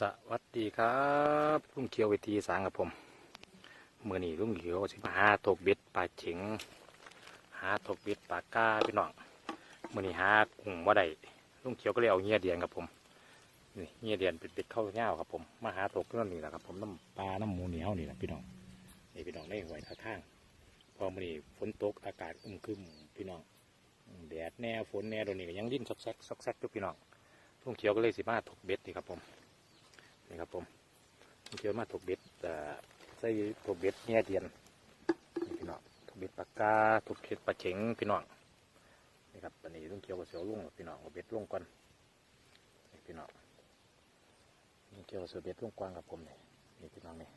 สวัสดีครับลุงเขียวเวทีสางกับผมเมื่อนี้ลุงเขียวสิมาหาตกเบ็ดปลาเฉิงหาตกเบ็ดปลาก้าพี่น้องเมื่อนี้หากุ้งว่าได้ลุงเขียวก็เลยเอาเงียเดียนกับผมนี่เงียเดียนเป็นเป็ดเข้าเง่าครับผมมาหาตกนั่นนี่แหละครับผมน้ำปลาน้ำหมูเหนียวนี่แหละพี่น้องนี่พี่น้องได้หวยท่าทางพอมื่อนี้ฝนตกอากาศอึมครึมพี่น้องแดดแน่ฝนแน่โดนนี่ก็ยังดิ้นซอกแซกซอกแซกอยู่พี่น้องลุงเขียวก็เลยสิมาตกเบ็ดนี่ครับผม นี่ครับผมเกี่ยวมาถูกเบ็ดเอ่อใส่ถูกเบ็ดเนี่ยเดียนนี่พี่น้องถกเบ็ดปากกาถูกเบ็ดปลาเข็งพี่น้องนี่ครับอันนี้ต้องเกี่ยวกับเสียวลุงพี่น้องเอาเบ็ดลงก่อนนี่พี่น้องลุงเกี่ยวกับเสียวเบ็ดลงกว้างกับผมนี่นี่พี่น้องนี่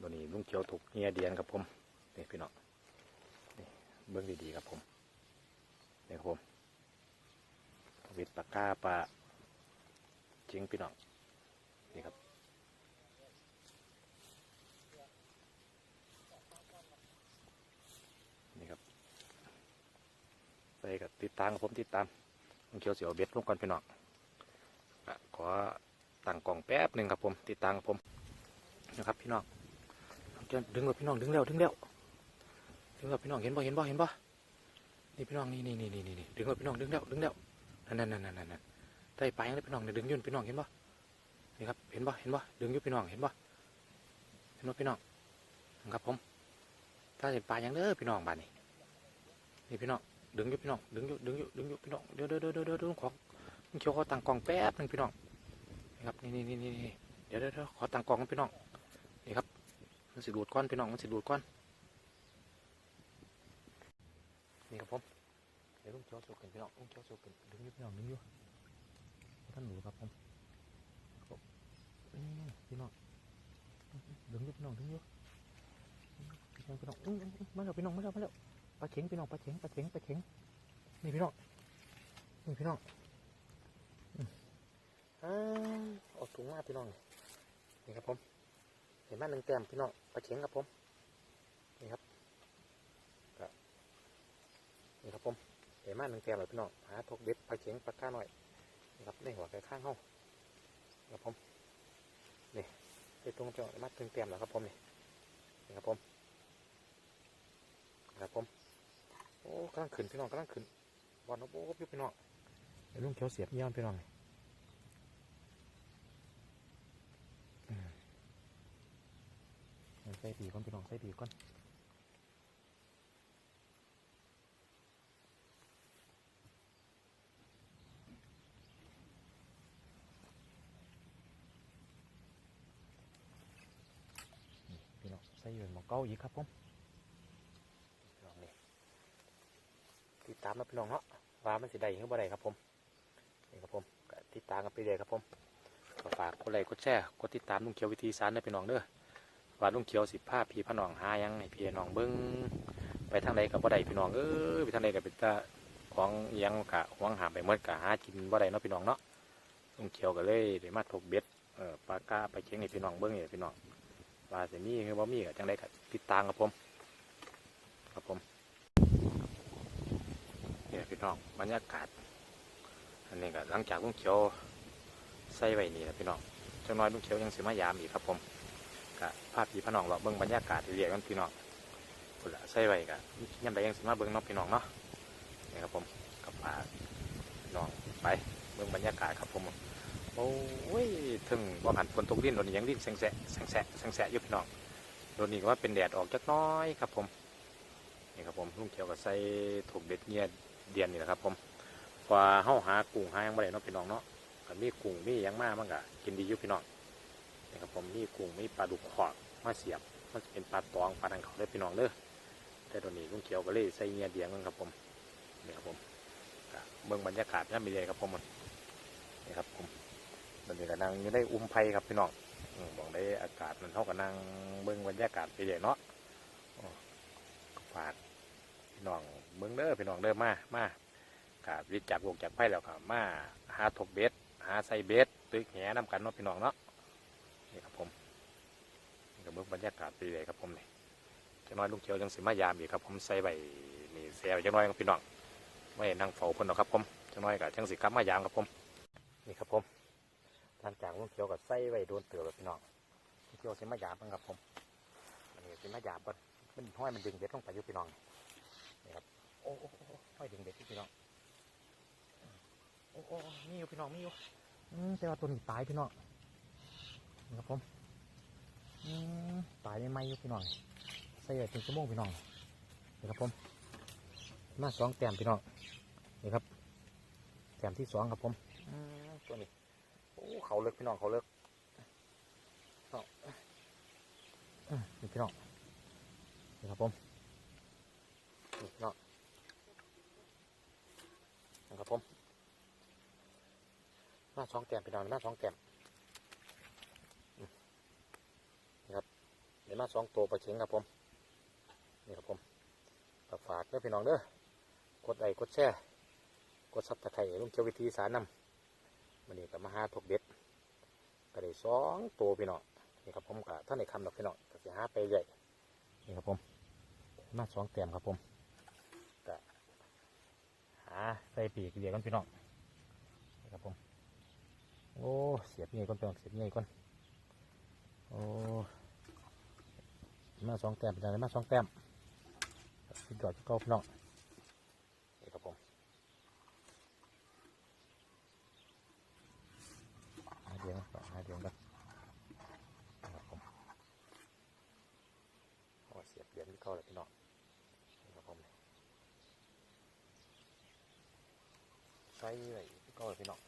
ตัวนี้ลุงเกี่ยวถูกเนี่ยเดียนกับผมนี่พี่น้องนี่เบื้องดีๆครับผมนี่ครับผมเบ็ดปากกาปลา จริงพี่น้องนี่ครับนี่ครับไปกับติดตามกับผมติดตามผมเขียวเสียวเบ็ดลงก่อนพี่น้องอขอตั้งกล่องแป๊บหนึ่งครับผม ติดตามกับผมนะครับพี่น้องจะดึงแล้วพี่น้องดึงแล้วดึงแล้วดึงแล้วพี่น้องเห็นบ่เห็นบ่เห็นบ่นี่พี่น้องนี่นี่นี่นี่ดึงแล้วพี่น้องดึงแล้วดึงแล้วนั่นนั่นนั่นนั่น นั่นได้ไปยังได้พี่น้องเนี่ยดึงยุ่นพี่น้องเห็นปะนี่ครับเห็นปะเห็นปะดึงยุ่พี่น้องเห็นปะเห็นปะพี่น้องครับผม ถ้าเห็นปลายังเด้อพี่น้องบ้านนี้นี่พี่น้องดึงยุ่พี่น้องดึงยุ่ดึงยุ่ดึงยุ่พี่น้องเดี๋ยวเดี๋ยวเดี๋ยวเดี๋ยวเดี๋ยวขอเขียวขอตังกล่องแป๊บหนึงพี่น้องนี่ครับนี่นี่นี่นี่เดี๋ยวเดี๋ยวเขอตังกล่องพี่น้องนี่ครับมันสิดูดก้อนพี่น้องมันสิดูดก้อนนี่ครับผมเดี๋ยวลุงเขียวสุกกันพี่น้องลุงเขียวสุกกันดึงยุ่พี่น้องดึงยุ่ ท่านหนูครับผมพี่น้องดึงอยุพี่น้องดึงยุบพี่น้องพี่น้องมาแล้วพี่น้องมาแล้วมาแล้วปลาเข็งพี่น้องปลาเข็งปลาเข็งปลาเข็งนี่พี่น้องนี่พี่น้องอ่าเอาถุงมาพี่น้องนี่ครับผมเห็นไหมหนึ่งแต้มพี่น้องปลาเข็งครับผมนี่ครับนี่ครับผมเห็นไหมหนึ่งแต้มเลยพี่น้องหาทกเด็ดปลาเข็งปลาก้าหน่อย นะครับในหัวไก่ข้างห้องครับผมนี่ไปตรงจังมัดถึงเตรียมแล้วครับผมนี่นี่ครับผมครับผมโอ้กำลังขึ้นพี่น้องกำลังขึ้นบอลโอ้พี่พี่น้องไอ้ลุงเขียวเสียบเยี่ยพี่น้องนี่อืมเอาใส่ปีก่อนพี่น้องใส่ปีก่อนพี่น้ องใส่อยู่หมอเก้าอีกครับผมพี่น้องนี่ติดตามนะพี่น้องเนาะว่ามันสิได้หรือบ่ได้ครับผมนี่ครับผมติดตามกันไปเลยครับผมก็ฝากกดไลค์กดแชร์กดติดตามลุงเขียววิธีสารนะพี่น้องเด้อว่าลุงเขียวสิผ้าพี่พน้องหายังให้พี่น้องเบิ้งไปทางใดกับบ่ได้พี่น้องเอ้ยไปทางใดกับเป็นตาของยังกะหวงหามไปเมื่อกะหากินบ่ได้เนาะพี่น้องเนาะลุงเขียวก็เลยได้มาถกเบ็ดเออปลากาไปเชียงให้พี่น้องเบิ้งนี่พี่น้อง ว่าสิมีคือบ่มีก็จังไดก็ติดตามครับผมครับผมเนี่ยพี่น้องบรรยากาศอันนี้ก็หลังจากลุงเขียวใส่ไว้นี่แหละพี่น้องจังน้อยลุงเขียวยังสิมายามอีกครับผมก็ภาพพี่พี่น้องเราเบิ่งบรรยากาศเรียกกันพี่น้องพุ่นละใส่ไว้ก็ยังไดยังสิมาเบิ่งน้องพี่น้องเนาะนี่ครับผมกับพาพี่น้องไปเบิ่งบรรยากาศครับผม โอ้ยถึงบ่าหันฝนตกดินโดนยังดินแสงแสะแสงแสะแสงแสะอยู่พี่น้องโดนนี่ว่าเป็นแดดออกจักน้อยครับผมนี่ครับผมลุงเขียวก็ใส่ถูกเด็ดเงียเดียนนี่แหละครับผมพอเฮาหากุ้งหายังบ่ได้เนาะพี่น้องเนาะก็มีกุ้งมียังมามันก็กินดีอยู่พี่น้องนี่ครับผมมีกุ้งมีปลาดุกขอกมาเสียบมันจะเป็นปลาตองปลาดังเขาเด้อพี่น้องเด้อแต่ตัวนี้ลุงเขียวก็เลยใส่เงียเดียงนั่นครับผมนี่ครับผมเบิ่งบรรยากาศน่ามีเลยครับผมนี่ครับผม ตอนนี้ก็นั่งอยู่ได้อุ้มไผ่ครับพี่น้องอืมบอกได้อากาศมันเท่ากับนั่งเบิ้งบรรยากาศไปเลยเนาะฝากพี่น้องเบิ้งเด้อพี่น้องเด้อมามากาดวิจากวงจากไผ่แล้วครับมาหาถกเบ็ดหาใสเบ็ดตึกแหนำกันเนาะพี่น้องเนาะนี่ครับผมนี่ก็เบิ้งบรรยากาศไปเลยครับผมนี่จะน้อยลุงเขียวจังสิมายามอีกครับผมใส่ใบนี่แซวจังน้อยครับพี่น้องไม่นั่งเฝ้าเพิ่นหรอกครับผมจังน้อยก็จังสิกลับมายามครับผมนี่ครับผม หลังลุงเขียวกับใส่ไว้โดนเตือแบบพี่น้องลุงเขียวสิมายามเพิ่งครับผมอันนี้สิมายามก่อนมันห้อยมันดึงเบ็ดลงไปอยู่พี่น้องนี่ครับโอ้โอ้ห้อยดึงเบ็ดที่พี่น้องโอ้โอ้มีอยู่พี่น้องมีอยู่อืมแต่ว่าตัวนี้ตายพี่น้องนี่ครับผมอืมตายไม่ไหมอยู่พี่น้องใส่ไว้เป็นชั่วโมงพี่น้องนี่ครับผมมาสองแต้มพี่น้องนี่ครับแต้มที่สองครับผมตัวนี้ เขาเลิกพี่น้องเขาเลิกเอาอืมนี่พี่น้องนี่ครับผมนี่พี่น้องนี่ครับผมหน้าสองแต้มพี่น้องหน้าสองแต้มนี่ครับเดี๋ยวมาสองตัวปลาเข็งครับผมนี่ครับผมฝากฝากเด้อพี่น้องเด้อกดไลค์กดแชร์กดซับตะไคร้ลุงเกียววิธีสารนำ มันนี่ก็มาหาทกเบ็ดก็ได้สองตัวพี่น้องนี่ครับผมก็ท่านในคำดอกพี่น้องก็จะหาไปใหญ่นี่ครับผมมาสองแต้มครับผมก็หาใส่ปีกเดียวกันพี่น้องนี่ครับผมโอ้เสียบเงี้ยก่อนพี่น้องเสียบเงี้ยก่อนโอ้มาสองแต้มเป็นอะไรมาสองแต้มสุดยอดที่เก้าพี่น้องนี่ครับผม หาเดียงก่อนหาเดียงก่อนนะครับผมโอ้เสียบ เหรียญที่เข้าเลยพี่น้องครับผมใส่เลยที่เข้าเลยพี่น้อง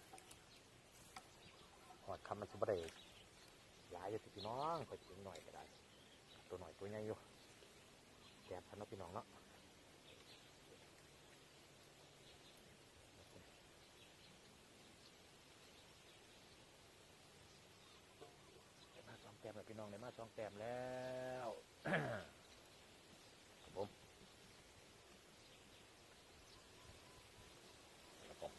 หอดคำมันจะบ่ได้หลายอยู่พี่น้องก็ถึงหน่อยก็ได้ ตัวหน่อยตัวใหญ่อยู่แกะพันเนาะพี่น้องเนาะมาสองแต้มแล้วพี่น้องได้มาสองแต้มแล้ว ครับผมครับผม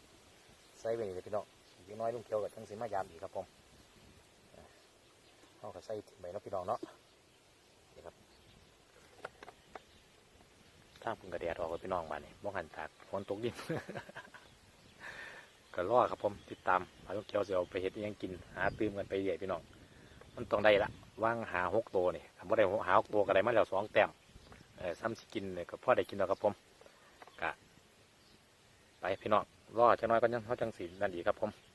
ใส่ไปนี่เลยพี่น้องอีกน้อยลุงเขียวกับทั้งสีมายามอีกครับผมเอาก็ใส่ถึงไปเนาะพี่น้องเนาะนี่ครับทางพึ่งกระเดียดออกกับพี่น้องบ้านนี่บ้องหันตากฝนตกดินก็รอครับผมติดตามพาลุงเขียวจะเอาไปเห็ดยังกินหาตื่มกันไปเรื่อยพี่น้องมันต้องได้ละว่างหาหกตัวนี่ทำว่าได้หาหกตัวก็ได้มาแล้วสองแต้มเอซ้ำสกินเนี่ยก็พ่อได้กินแล้วครับผมกะไปพี่น้อง รอจะน้อยก็ยังเขาจังสีนั่นดีครับผม